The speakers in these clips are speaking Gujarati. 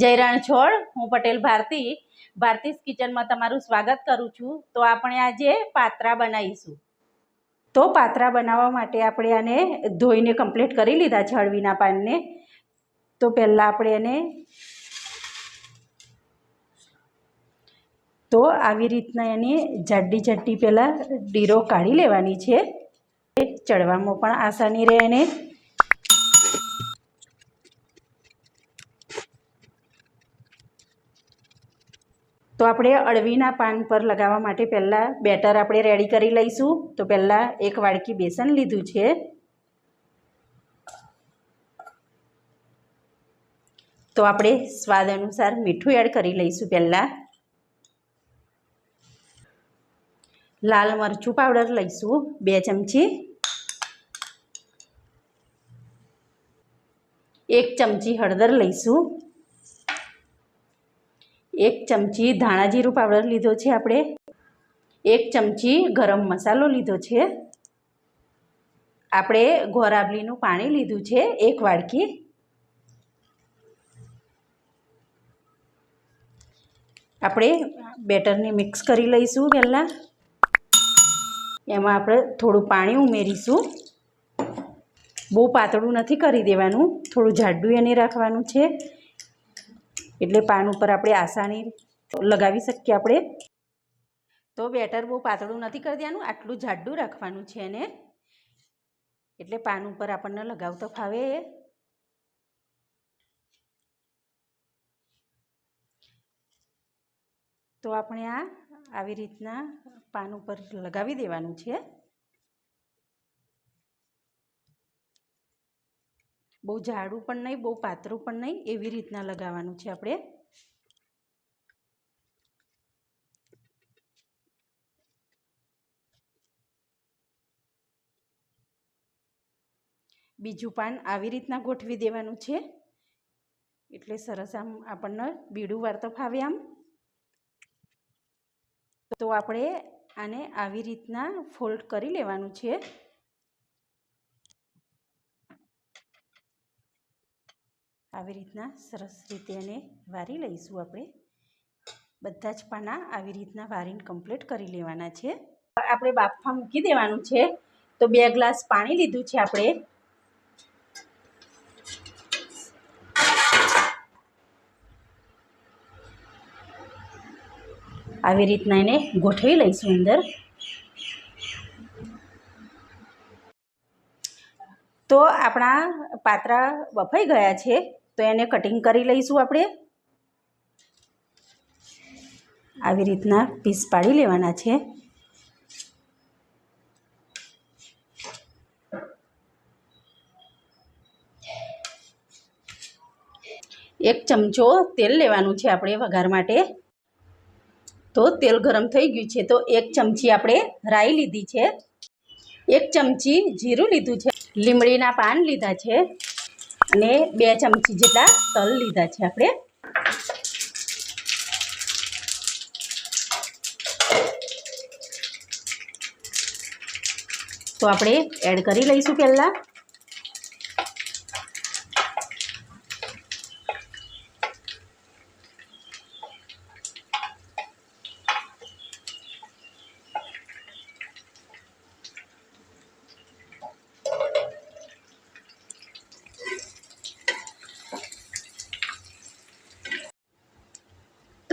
જય રણછોડ હું પટેલ ભારતી, ભારતીસ કિચનમાં તમારું સ્વાગત કરું છું. તો આપણે આજે પાત્રા બનાવીશું. તો પાત્રા બનાવવા માટે આપણે આને ધોઈને કમ્પ્લીટ કરી લીધા છે હળવીના પાનને. તો પહેલાં આપણે એને તો આવી રીતના એની જાડી જાડી પહેલાં ડીરો કાઢી લેવાની છે. ચડવામાં પણ આસાની રહે એને. તો આપણે અળવીના પાન પર લગાવવા માટે પહેલાં બેટર આપણે રેડી કરી લઈશું. તો પહેલાં એક વાડકી બેસન લીધું છે. તો આપણે સ્વાદ અનુસાર મીઠું એડ કરી લઈશું પહેલાં. લાલ મરચું પાવડર લઈશું બે ચમચી. એક ચમચી હળદર લઈશું. એક ચમચી ધાણા જીરું પાવડર લીધો છે આપણે. એક ચમચી ગરમ મસાલો લીધો છે. આપણે ગોરાબલીનું પાણી લીધું છે એક વાડકી. આપણે બેટરને મિક્સ કરી લઈશું પહેલાં. એમાં આપણે થોડું પાણી ઉમેરીશું. બહુ પાતળું નથી કરી દેવાનું, થોડું જાડું એને રાખવાનું છે. એટલે પાન ઉપર આપણે આસાની લગાવી શકીએ આપણે. તો બેટર બહુ પાતળું નથી કરી દેવાનું, આટલું જાડું રાખવાનું છે એને. એટલે પાન ઉપર આપણને લગાવતો ફાવે. તો આપણે આ આવી રીતના પાન ઉપર લગાવી દેવાનું છે. બહુ જાડું પણ નહીં, બહુ પાતળું પણ નહીં, એવી રીતના લગાવવાનું છે આપણે. બીજું પાન આવી રીતના ગોઠવી દેવાનું છે. એટલે સરસ આમ આપણને બીડું વાર્તા ફાવે આમ. તો આપણે આને આવી રીતના ફોલ્ડ કરી લેવાનું છે. આવી રીતના સરસ રીતે એને વારી લઈશું આપણે. બધા જ પાના આવી રીતના વારીને કમ્પ્લીટ કરી લેવાના છે. આપણે બાફા મૂકી દેવાનું છે. તો બે ગ્લાસ પાણી લીધું છે આપણે. આવી રીતના એને ગોઠવી લઈશું અંદર. તો આપણા પાત્રા બફાઈ ગયા છે. તો એને કટિંગ કરી લઈશું આપણે. આવી રીતના પીસ પાડી લેવાના છે. એક ચમચો તેલ લેવાનું છે આપણે વઘાર માટે. તો તેલ ગરમ થઈ ગયું છે તો એક ચમચી આપણે રાઈ લીધી છે. એક ચમચી જીરું લીધું છે. લીમડીના પાન લીધા છે. અને બે ચમચી જેટલા તલ લીધા છે આપણે. તો આપણે એડ કરી લઈશું પહેલાં.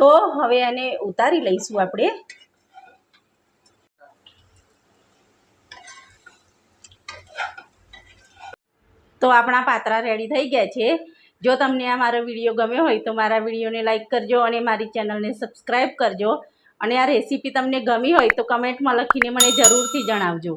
તો હવે એને ઉતારી લઈશું આપણે. તો આપણા પાત્રા રેડી થઈ ગયા છે. જો તમને આ મારો વીડિયો ગમ્યો હોય તો મારા વિડીયોને લાઇક કરજો અને મારી ચેનલને સબસ્ક્રાઈબ કરજો. અને આ રેસીપી તમને ગમી હોય તો કમેન્ટમાં લખીને મને જરૂરથી જણાવજો.